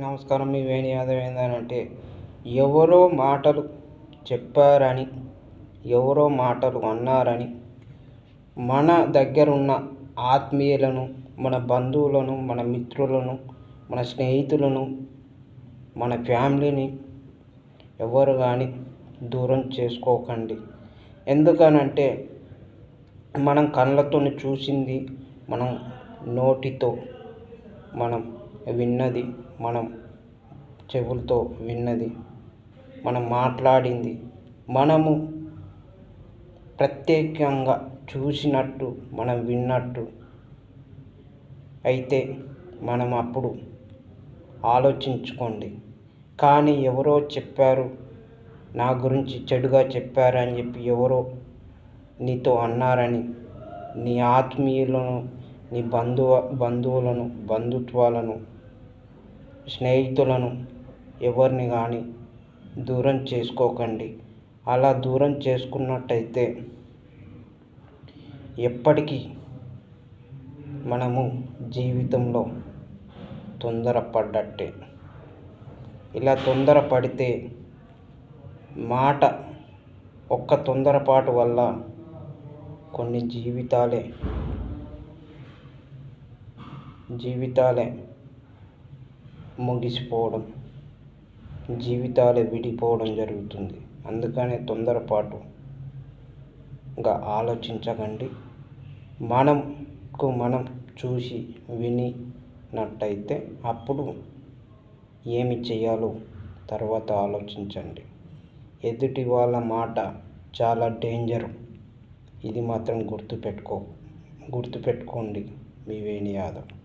నమస్కారం మీ వేణి యాదవ్ ఏంటంటే ఎవరో మాటలు చెప్పారని ఎవరో మాటలు అన్నారని మన దగ్గర ఉన్న ఆత్మీయులను మన బంధువులను మన మిత్రులను మన స్నేహితులను మన ఫ్యామిలీని ఎవరు కానీ దూరం చేసుకోకండి. ఎందుకనంటే మనం కళ్ళతో చూసింది మనం నోటితో మనం విన్నది మనం చెవులతో విన్నది. మనం మాట్లాడింది మనము ప్రత్యేకంగా చూసినట్టు మనం విన్నట్టు. అయితే మనం అప్పుడు ఆలోచించుకోండి. కానీ ఎవరో చెప్పారు నా గురించి చెడుగా చెప్పారని చెప్పి ఎవరో నీతో అన్నారని నీ ఆత్మీయులను నీ బంధువ బంధువులను బంధుత్వాలను స్నేహితులను ఎవరిని కానీ దూరం చేసుకోకండి. అలా దూరం చేసుకున్నట్టయితే ఎప్పటికీ మనము జీవితంలో తొందరపడ్డట్టే. ఇలా తొందరపడితే మాట ఒక్క తొందరపాటు వల్ల కొన్ని జీవితాలే జీవితాలే ముగిసిపోవడం జీవితాలే విడిపోవడం జరుగుతుంది. అందుకనే తొందరపాటుగా ఆలోచించకండి. మనకు మనం చూసి వినినట్టయితే అప్పుడు ఏమి చేయాలో తర్వాత ఆలోచించండి. ఎదుటి వాళ్ళ మాట చాలా డేంజర్. ఇది మాత్రం గుర్తుపెట్టుకో గుర్తుపెట్టుకోండి మీ వేణి యాదవ్.